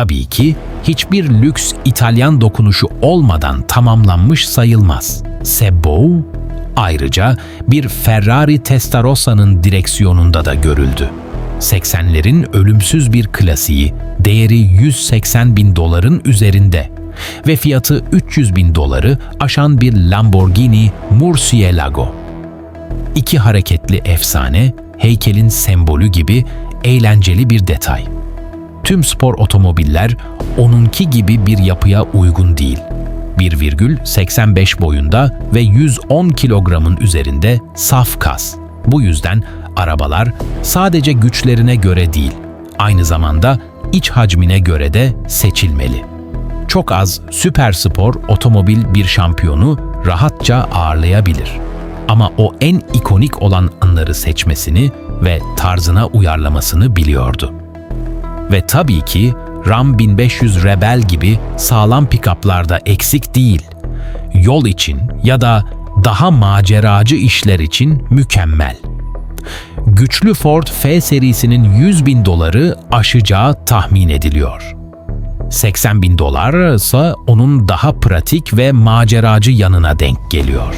tabii ki hiçbir lüks İtalyan dokunuşu olmadan tamamlanmış sayılmaz. Sebbo ayrıca bir Ferrari Testarossa'nın direksiyonunda da görüldü. 80'lerin ölümsüz bir klasiği, değeri 180 bin doların üzerinde ve fiyatı 300 bin doları aşan bir Lamborghini Murcielago. İki hareketli efsane, heykelin sembolü gibi eğlenceli bir detay. Tüm spor otomobiller onunki gibi bir yapıya uygun değil. 1,85 boyunda ve 110 kilogramın üzerinde saf kas. Bu yüzden arabalar sadece güçlerine göre değil, aynı zamanda iç hacmine göre de seçilmeli. Çok az süper spor otomobil bir şampiyonu rahatça ağırlayabilir. Ama o en ikonik olan anları seçmesini ve tarzına uyarlamasını biliyordu. Ve tabii ki Ram 1500 Rebel gibi sağlam pikaplarda eksik değil. Yol için ya da daha maceracı işler için mükemmel. Güçlü Ford F serisinin 100 bin doları aşacağı tahmin ediliyor. 80 bin dolar ise onun daha pratik ve maceracı yanına denk geliyor.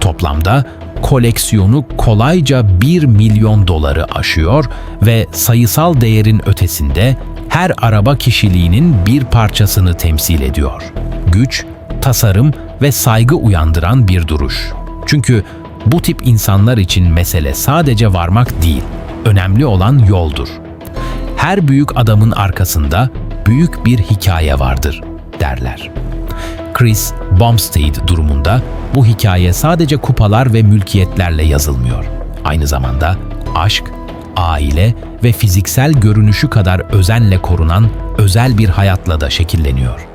Toplamda koleksiyonu kolayca 1 milyon doları aşıyor ve sayısal değerin ötesinde her araba kişiliğinin bir parçasını temsil ediyor. Güç, tasarım ve saygı uyandıran bir duruş. Çünkü bu tip insanlar için mesele sadece varmak değil, önemli olan yoldur. Her büyük adamın arkasında büyük bir hikaye vardır derler. Chris Bumstead durumunda bu hikaye sadece kupalar ve mülkiyetlerle yazılmıyor. Aynı zamanda aşk, aile ve fiziksel görünüşü kadar özenle korunan özel bir hayatla da şekilleniyor.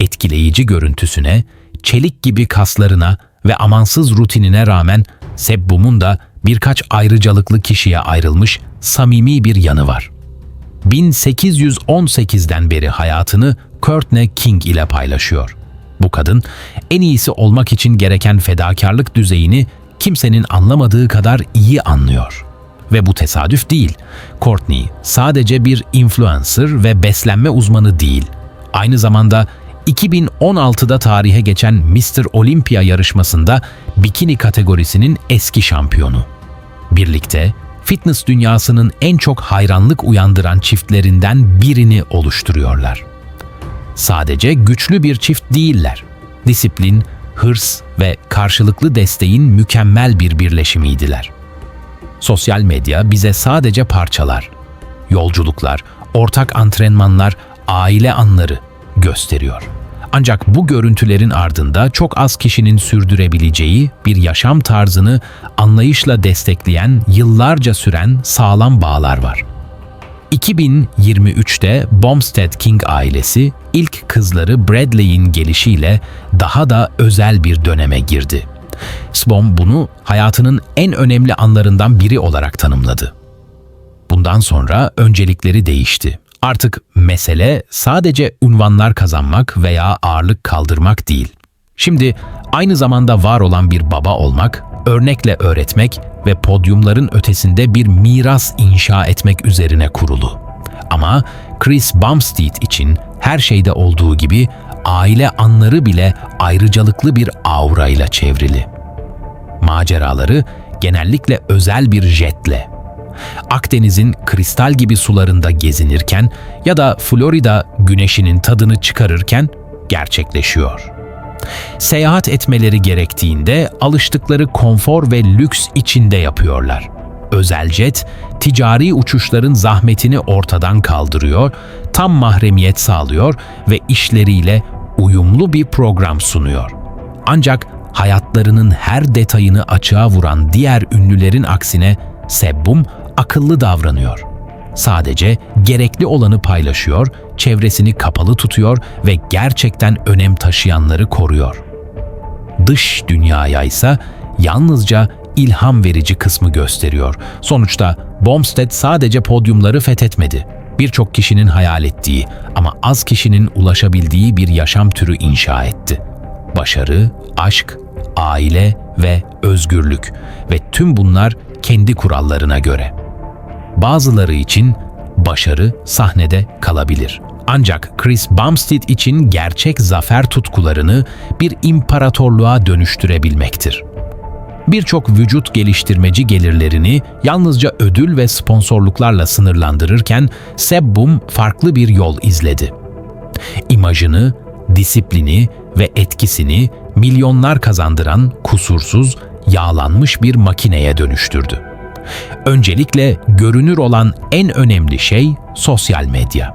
Etkileyici görüntüsüne, çelik gibi kaslarına ve amansız rutinine rağmen Sebbum'un da birkaç ayrıcalıklı kişiye ayrılmış samimi bir yanı var. 1818'den beri hayatını Courtney King ile paylaşıyor. Bu kadın en iyisi olmak için gereken fedakarlık düzeyini kimsenin anlamadığı kadar iyi anlıyor. Ve bu tesadüf değil. Courtney sadece bir influencer ve beslenme uzmanı değil. Aynı zamanda 2016'da tarihe geçen Mr. Olympia yarışmasında bikini kategorisinin eski şampiyonu. Birlikte fitness dünyasının en çok hayranlık uyandıran çiftlerinden birini oluşturuyorlar. Sadece güçlü bir çift değiller. Disiplin, hırs ve karşılıklı desteğin mükemmel bir birleşimiydiler. Sosyal medya bize sadece parçalar, yolculuklar, ortak antrenmanlar, aile anları gösteriyor. Ancak bu görüntülerin ardında çok az kişinin sürdürebileceği bir yaşam tarzını anlayışla destekleyen yıllarca süren sağlam bağlar var. 2023'te Bomstead King ailesi ilk kızları Bradley'in gelişiyle daha da özel bir döneme girdi. Sbom bunu hayatının en önemli anlarından biri olarak tanımladı. Bundan sonra öncelikleri değişti. Artık mesele sadece unvanlar kazanmak veya ağırlık kaldırmak değil. Şimdi aynı zamanda var olan bir baba olmak, örnekle öğretmek ve podyumların ötesinde bir miras inşa etmek üzerine kurulu. Ama Chris Bumstead için her şeyde olduğu gibi aile anları bile ayrıcalıklı bir aurayla çevrili. Maceraları genellikle özel bir jetle Akdeniz'in kristal gibi sularında gezinirken ya da Florida güneşinin tadını çıkarırken gerçekleşiyor. Seyahat etmeleri gerektiğinde alıştıkları konfor ve lüks içinde yapıyorlar. Özel jet, ticari uçuşların zahmetini ortadan kaldırıyor, tam mahremiyet sağlıyor ve işleriyle uyumlu bir program sunuyor. Ancak hayatlarının her detayını açığa vuran diğer ünlülerin aksine Sebbum akıllı davranıyor. Sadece gerekli olanı paylaşıyor, çevresini kapalı tutuyor ve gerçekten önem taşıyanları koruyor. Dış dünyaya ise yalnızca ilham verici kısmı gösteriyor. Sonuçta Bomstead sadece podyumları fethetmedi. Birçok kişinin hayal ettiği ama az kişinin ulaşabildiği bir yaşam türü inşa etti. Başarı, aşk, aile ve özgürlük ve tüm bunlar kendi kurallarına göre. Bazıları için başarı sahnede kalabilir. Ancak Chris Bumstead için gerçek zafer tutkularını bir imparatorluğa dönüştürebilmektir. Birçok vücut geliştirmeci gelirlerini yalnızca ödül ve sponsorluklarla sınırlandırırken Sebbum farklı bir yol izledi. İmajını, disiplini ve etkisini milyonlar kazandıran kusursuz, yağlanmış bir makineye dönüştürdü. Öncelikle görünür olan en önemli şey sosyal medya.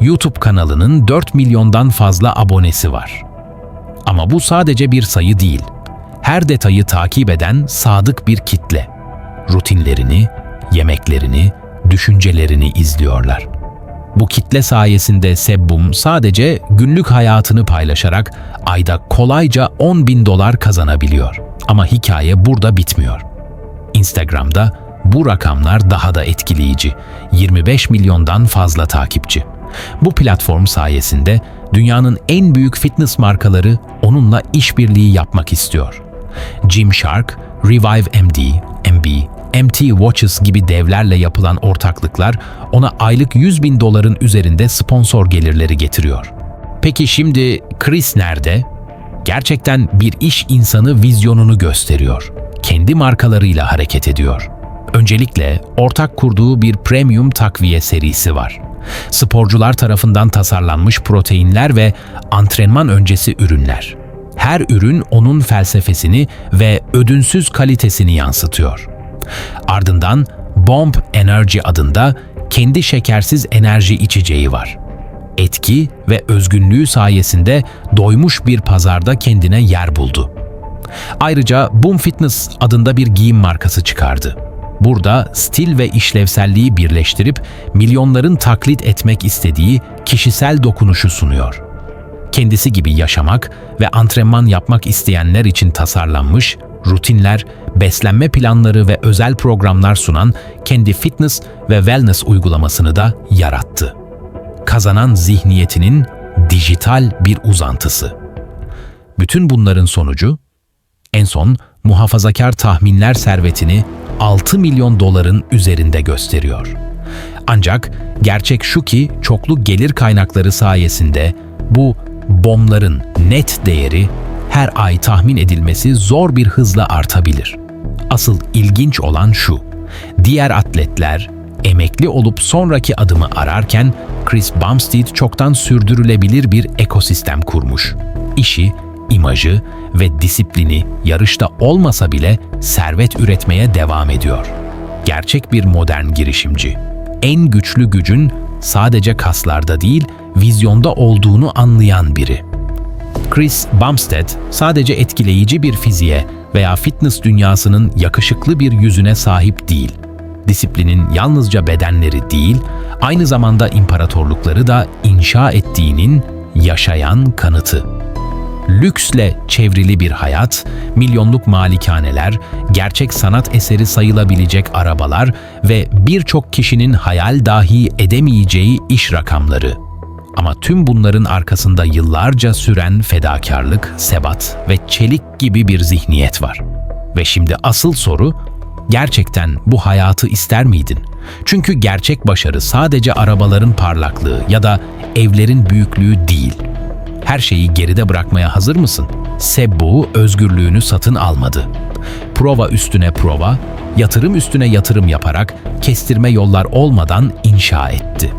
YouTube kanalının 4 milyondan fazla abonesi var. Ama bu sadece bir sayı değil. Her detayı takip eden sadık bir kitle. Rutinlerini, yemeklerini, düşüncelerini izliyorlar. Bu kitle sayesinde Sebbum sadece günlük hayatını paylaşarak ayda kolayca 10 bin dolar kazanabiliyor. Ama hikaye burada bitmiyor. Instagram'da bu rakamlar daha da etkileyici. 25 milyondan fazla takipçi. Bu platform sayesinde dünyanın en büyük fitness markaları onunla işbirliği yapmak istiyor. Gymshark, Revive MD, MB, MT Watches gibi devlerle yapılan ortaklıklar ona aylık 100 bin doların üzerinde sponsor gelirleri getiriyor. Peki şimdi Chris nerede? Gerçekten bir iş insanı vizyonunu gösteriyor. Kendi markalarıyla hareket ediyor. Öncelikle ortak kurduğu bir premium takviye serisi var. Sporcular tarafından tasarlanmış proteinler ve antrenman öncesi ürünler. Her ürün onun felsefesini ve ödünsüz kalitesini yansıtıyor. Ardından Bomb Energy adında kendi şekersiz enerji içeceği var. Etki ve özgünlüğü sayesinde doymuş bir pazarda kendine yer buldu. Ayrıca Boom Fitness adında bir giyim markası çıkardı. Burada stil ve işlevselliği birleştirip milyonların taklit etmek istediği kişisel dokunuşu sunuyor. Kendisi gibi yaşamak ve antrenman yapmak isteyenler için tasarlanmış rutinler, beslenme planları ve özel programlar sunan kendi fitness ve wellness uygulamasını da yarattı. Kazanan zihniyetinin dijital bir uzantısı. Bütün bunların sonucu en son muhafazakar tahminler servetini 6 milyon doların üzerinde gösteriyor. Ancak gerçek şu ki çoklu gelir kaynakları sayesinde bu bomların net değeri her ay tahmin edilmesi zor bir hızla artabilir. Asıl ilginç olan şu. Diğer atletler emekli olup sonraki adımı ararken Chris Bumstead çoktan sürdürülebilir bir ekosistem kurmuş. İşi, imajı ve disiplini yarışta olmasa bile servet üretmeye devam ediyor. Gerçek bir modern girişimci. En güçlü gücün sadece kaslarda değil, vizyonda olduğunu anlayan biri. Chris Bumstead sadece etkileyici bir fiziğe veya fitness dünyasının yakışıklı bir yüzüne sahip değil. Disiplinin yalnızca bedenleri değil, aynı zamanda imparatorlukları da inşa ettiğinin yaşayan kanıtı. Lüksle çevrili bir hayat, milyonluk malikaneler, gerçek sanat eseri sayılabilecek arabalar ve birçok kişinin hayal dahi edemeyeceği iş rakamları. Ama tüm bunların arkasında yıllarca süren fedakarlık, sebat ve çelik gibi bir zihniyet var. Ve şimdi asıl soru, gerçekten bu hayatı ister miydin? Çünkü gerçek başarı sadece arabaların parlaklığı ya da evlerin büyüklüğü değil. Her şeyi geride bırakmaya hazır mısın? Sebbu özgürlüğünü satın almadı. Prova üstüne prova, yatırım üstüne yatırım yaparak kestirme yollar olmadan inşa etti.''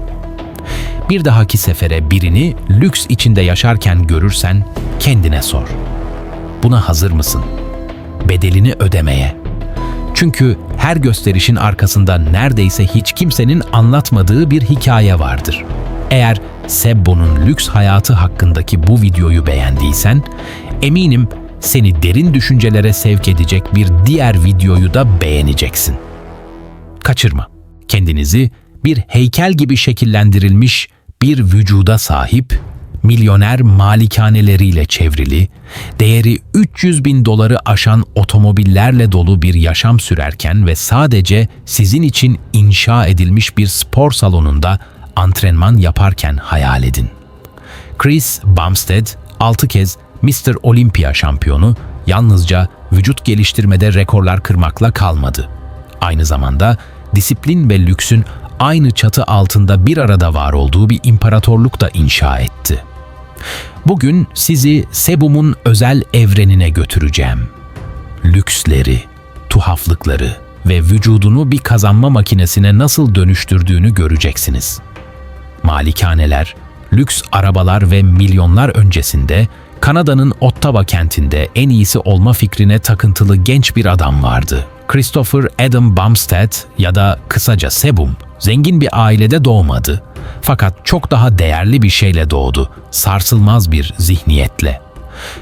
bir dahaki sefere birini lüks içinde yaşarken görürsen kendine sor. Buna hazır mısın? Bedelini ödemeye. Çünkü her gösterişin arkasında neredeyse hiç kimsenin anlatmadığı bir hikaye vardır. Eğer Sebbo'nun lüks hayatı hakkındaki bu videoyu beğendiysen, eminim seni derin düşüncelere sevk edecek bir diğer videoyu da beğeneceksin. Kaçırma. Kendinizi bir heykel gibi şekillendirilmiş bir vücuda sahip, milyoner malikaneleriyle çevrili, değeri 300 bin doları aşan otomobillerle dolu bir yaşam sürerken ve sadece sizin için inşa edilmiş bir spor salonunda antrenman yaparken hayal edin. Chris Bumstead 6 kez Mr. Olympia şampiyonu yalnızca vücut geliştirmede rekorlar kırmakla kalmadı. Aynı zamanda disiplin ve lüksün aynı çatı altında bir arada var olduğu bir imparatorluk da inşa etti. Bugün sizi Sebum'un özel evrenine götüreceğim. Lüksleri, tuhaflıkları ve vücudunu bir kazanma makinesine nasıl dönüştürdüğünü göreceksiniz. Malikaneler, lüks arabalar ve milyonlar öncesinde Kanada'nın Ottawa kentinde en iyisi olma fikrine takıntılı genç bir adam vardı. Christopher Adam Bumstead ya da kısaca Sebum, zengin bir ailede doğmadı. Fakat çok daha değerli bir şeyle doğdu, sarsılmaz bir zihniyetle.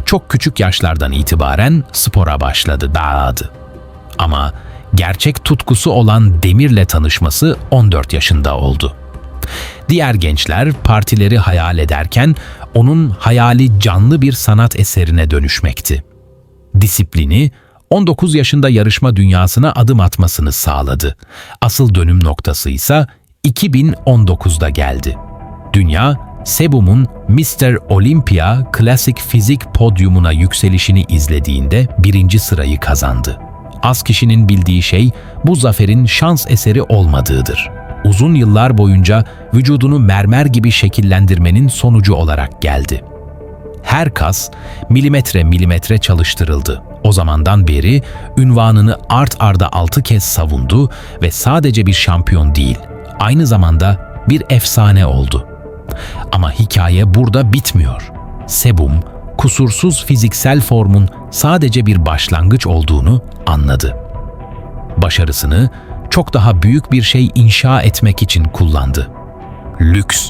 Çok küçük yaşlardan itibaren spora başladı, dağıdı. Ama gerçek tutkusu olan demirle tanışması 14 yaşında oldu. Diğer gençler partileri hayal ederken onun hayali canlı bir sanat eserine dönüşmekti. Disiplini 19 yaşında yarışma dünyasına adım atmasını sağladı. Asıl dönüm noktası ise 2019'da geldi. Dünya, Sebum'un Mr. Olympia klasik fizik podyumuna yükselişini izlediğinde birinci sırayı kazandı. Az kişinin bildiği şey bu zaferin şans eseri olmadığıdır. Uzun yıllar boyunca vücudunu mermer gibi şekillendirmenin sonucu olarak geldi. Her kas milimetre milimetre çalıştırıldı. O zamandan beri ünvanını art arda altı kez savundu ve sadece bir şampiyon değil, aynı zamanda bir efsane oldu. Ama hikaye burada bitmiyor. Sebum, kusursuz fiziksel formun sadece bir başlangıç olduğunu anladı. Başarısını çok daha büyük bir şey inşa etmek için kullandı. Lüks,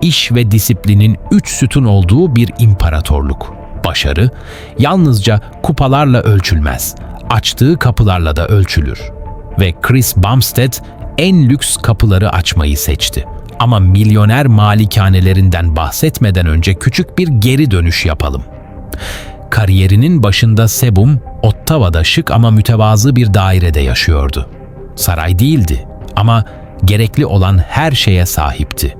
iş ve disiplinin üç sütun olduğu bir imparatorluk. Başarı, yalnızca kupalarla ölçülmez, açtığı kapılarla da ölçülür. Ve Chris Bumstead en lüks kapıları açmayı seçti. Ama milyoner malikanelerinden bahsetmeden önce küçük bir geri dönüş yapalım. Kariyerinin başında Sebum, Ottawa'da şık ama mütevazı bir dairede yaşıyordu. Saray değildi ama gerekli olan her şeye sahipti.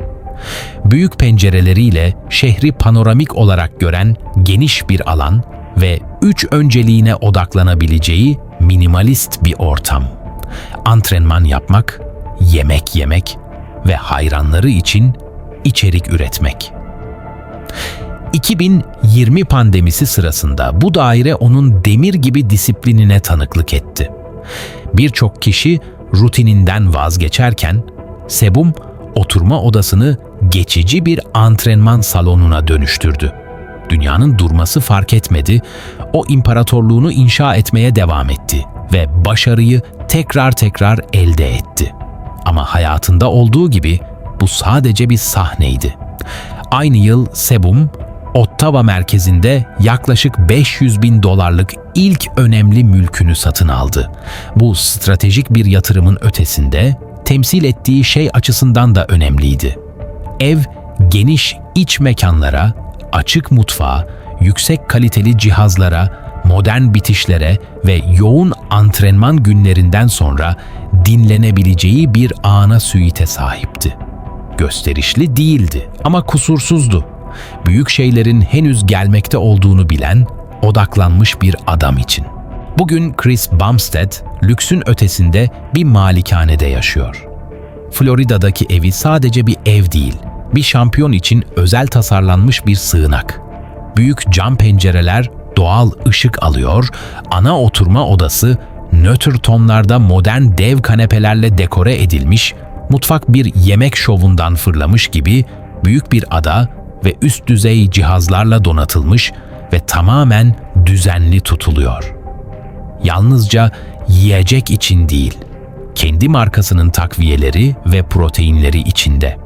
Büyük pencereleriyle şehri panoramik olarak gören geniş bir alan ve üç önceliğine odaklanabileceği minimalist bir ortam. Antrenman yapmak, yemek yemek ve hayranları için içerik üretmek. 2020 pandemisi sırasında bu daire onun demir gibi disiplinine tanıklık etti. Birçok kişi rutininden vazgeçerken Sebum oturma odasını geçici bir antrenman salonuna dönüştürdü. Dünyanın durması fark etmedi, o imparatorluğunu inşa etmeye devam etti ve başarıyı tekrar tekrar elde etti. Ama hayatında olduğu gibi bu sadece bir sahneydi. Aynı yıl Sebum, Ottawa merkezinde yaklaşık 500 bin dolarlık ilk önemli mülkünü satın aldı. Bu stratejik bir yatırımın ötesinde temsil ettiği şey açısından da önemliydi. Ev, geniş iç mekanlara, açık mutfağa, yüksek kaliteli cihazlara, modern bitişlere ve yoğun antrenman günlerinden sonra dinlenebileceği bir ana suite sahipti. Gösterişli değildi ama kusursuzdu. Büyük şeylerin henüz gelmekte olduğunu bilen, odaklanmış bir adam için. Bugün Chris Bumstead, lüksün ötesinde bir malikanede yaşıyor. Florida'daki evi sadece bir ev değil, bir şampiyon için özel tasarlanmış bir sığınak. Büyük cam pencereler doğal ışık alıyor, ana oturma odası nötr tonlarda modern dev kanepelerle dekore edilmiş, mutfak bir yemek şovundan fırlamış gibi büyük bir ada ve üst düzey cihazlarla donatılmış ve tamamen düzenli tutuluyor. Yalnızca yiyecek için değil, kendi markasının takviyeleri ve proteinleri içinde.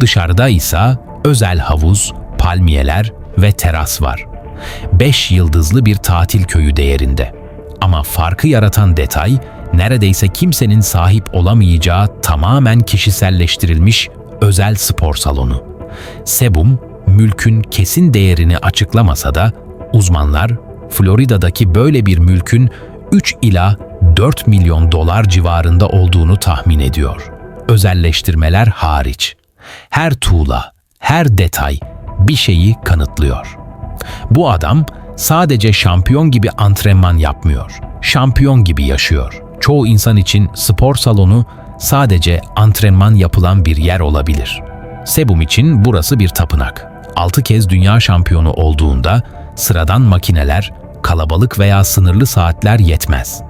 Dışarıda ise özel havuz, palmiyeler ve teras var. Beş yıldızlı bir tatil köyü değerinde. Ama farkı yaratan detay, neredeyse kimsenin sahip olamayacağı tamamen kişiselleştirilmiş özel spor salonu. Sebum, mülkün kesin değerini açıklamasa da uzmanlar Florida'daki böyle bir mülkün 3 ila 4 milyon dolar civarında olduğunu tahmin ediyor. Özelleştirmeler hariç. Her tuğla, her detay bir şeyi kanıtlıyor. Bu adam sadece şampiyon gibi antrenman yapmıyor. Şampiyon gibi yaşıyor. Çoğu insan için spor salonu sadece antrenman yapılan bir yer olabilir. Sebum için burası bir tapınak. 6 kez dünya şampiyonu olduğunda sıradan makineler, kalabalık veya sınırlı saatler yetmez.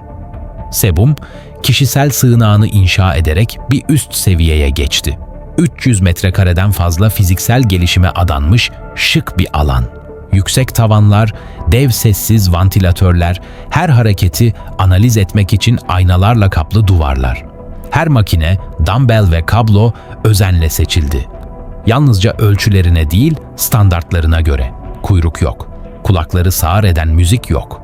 Sebum, kişisel sığınağını inşa ederek bir üst seviyeye geçti. 300 metrekareden fazla fiziksel gelişime adanmış şık bir alan. Yüksek tavanlar, dev sessiz vantilatörler, her hareketi analiz etmek için aynalarla kaplı duvarlar. Her makine, dumbbell ve kablo özenle seçildi. Yalnızca ölçülerine değil, standartlarına göre. Kuyruk yok. Kulakları sağır eden müzik yok.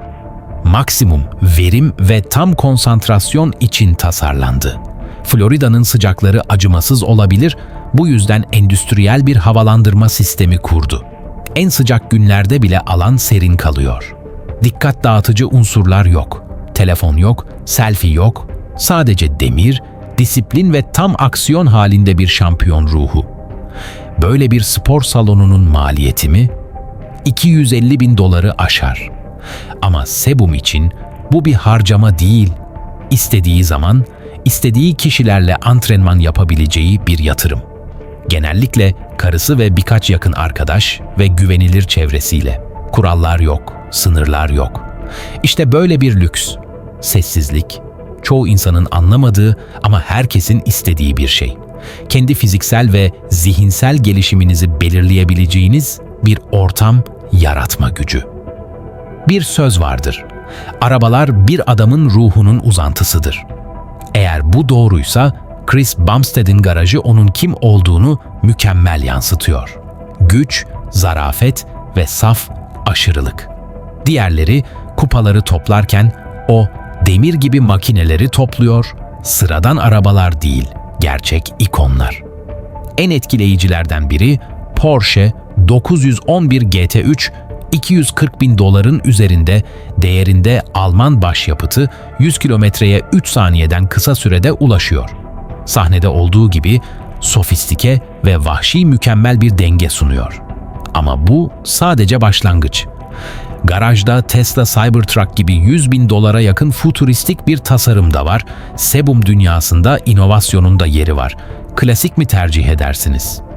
Maksimum verim ve tam konsantrasyon için tasarlandı. Florida'nın sıcakları acımasız olabilir, bu yüzden endüstriyel bir havalandırma sistemi kurdu. En sıcak günlerde bile alan serin kalıyor. Dikkat dağıtıcı unsurlar yok. Telefon yok, selfie yok. Sadece demir, disiplin ve tam aksiyon halinde bir şampiyon ruhu. Böyle bir spor salonunun maliyeti mi? 250 bin doları aşar. Ama Sebum için bu bir harcama değil, istediği zaman, istediği kişilerle antrenman yapabileceği bir yatırım. Genellikle karısı ve birkaç yakın arkadaş ve güvenilir çevresiyle. Kurallar yok, sınırlar yok. İşte böyle bir lüks. Sessizlik, çoğu insanın anlamadığı ama herkesin istediği bir şey. Kendi fiziksel ve zihinsel gelişiminizi belirleyebileceğiniz bir ortam yaratma gücü. Bir söz vardır. Arabalar bir adamın ruhunun uzantısıdır. Eğer bu doğruysa Chris Bumstead'in garajı onun kim olduğunu mükemmel yansıtıyor. Güç, zarafet ve saf aşırılık. Diğerleri kupaları toplarken o demir gibi makineleri topluyor, sıradan arabalar değil, gerçek ikonlar. En etkileyicilerden biri Porsche 911 GT3 240 bin doların üzerinde değerinde Alman başyapıtı 100 kilometreye 3 saniyeden kısa sürede ulaşıyor. Sahnede olduğu gibi sofistike ve vahşi mükemmel bir denge sunuyor. Ama bu sadece başlangıç. Garajda Tesla Cybertruck gibi 100 bin dolara yakın futuristik bir tasarım da var. Sebum dünyasında inovasyonun da yeri var. Klasik mi tercih edersiniz?''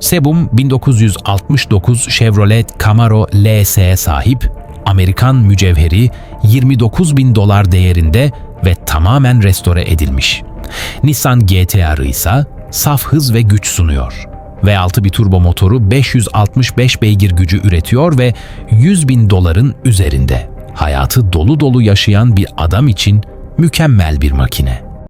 Sebum 1969 Chevrolet Camaro LS'ye sahip, Amerikan mücevheri 29 bin dolar değerinde ve tamamen restore edilmiş. Nissan GT-R ise saf hız ve güç sunuyor. V6 bir turbo motoru 565 beygir gücü üretiyor ve 100 bin doların üzerinde. Hayatı dolu dolu yaşayan bir adam için mükemmel bir makine.